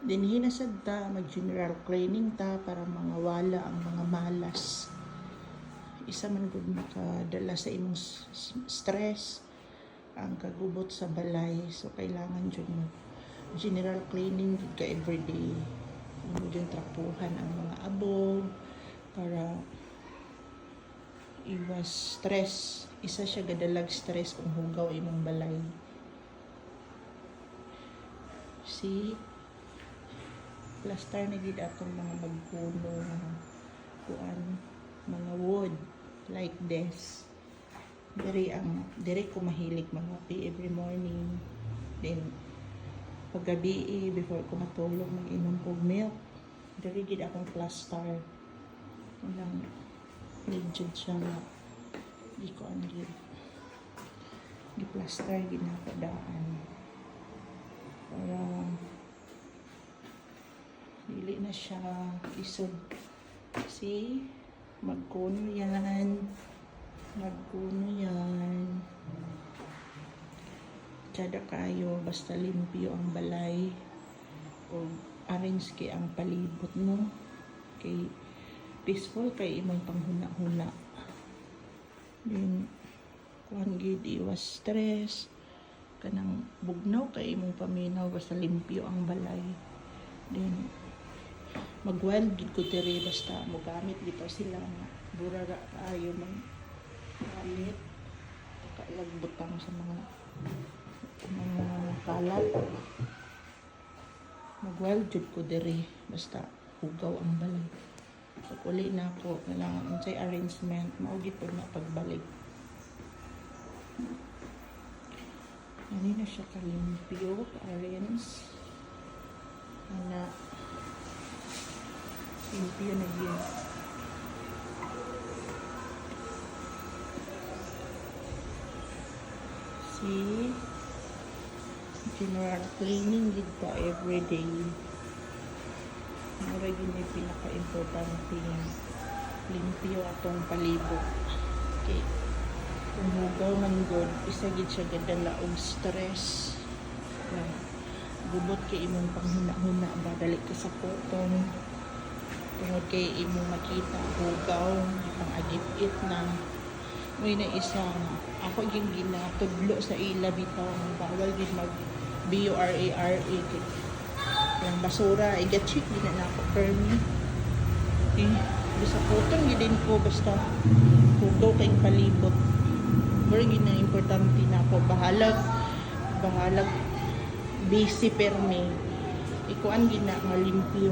Dinhi na sad ta mag general cleaning ta para mga wala ang mga malas. Isa man gud makadala sa imong stress ang kagubot sa balay. So kailangan jud mo general cleaning jud ka everyday. Mo jud trapuhan ang mga abog para iwas stress. Isa siya gadalag stress kung hugaw imong balay. See? Plaster na gid atong mga magpuno nga kuan mga wood like this. Diri ang diri ko mahilig mangapi every morning. Then paggabi eh, before ko matulog mag-inom og milk. Diri gid akong plaster. Walang legit siya nga di ko ano gid. Di plaster gid na daan. Para dili na siya isod. See? Magkuno yan. Magkuno yan. Kada kayo, basta limpyo ang balay. O arrange ang palibot mo. Kay peaceful kay imong panghuna-huna. Then, kuhan gid iwas stress. Kanang bugnaw kay imong paminaw basta limpyo ang balay. Gid ko diri basta mo gamit dito sila nga burara kaayo man. Gamit kailag butang sa mga mga kalat. Mag-wild jud ko diri basta hugaw ang balay. Pag uli na ako kailangan unsay arrangement maugi po na pagbalik. Ano na siya kalimpyo, ka-arrange. Limpyo na yun. See? General cleaning gid ka every day. Mura yun yung pinaka-importante nga. Limpyo atong palibot. Okay. Kung hugaw man good, isa gid siya gadala og stress. Na gubot kay imong panghuna-huna ba ka sa potong. Tungod kay imong makita hugaw, ang agit-it na. Uy na isa ako yung ginatudlo sa ila bitaw nga bawal gid mag B-U-R-A-R-A kay ang basura i-check din na ako permi. Eh, bisa putong ko basta hugaw kay palibot. Mura gid na importante na ako bahalag bahalag busy permi. Ikuan gid na nga limpyo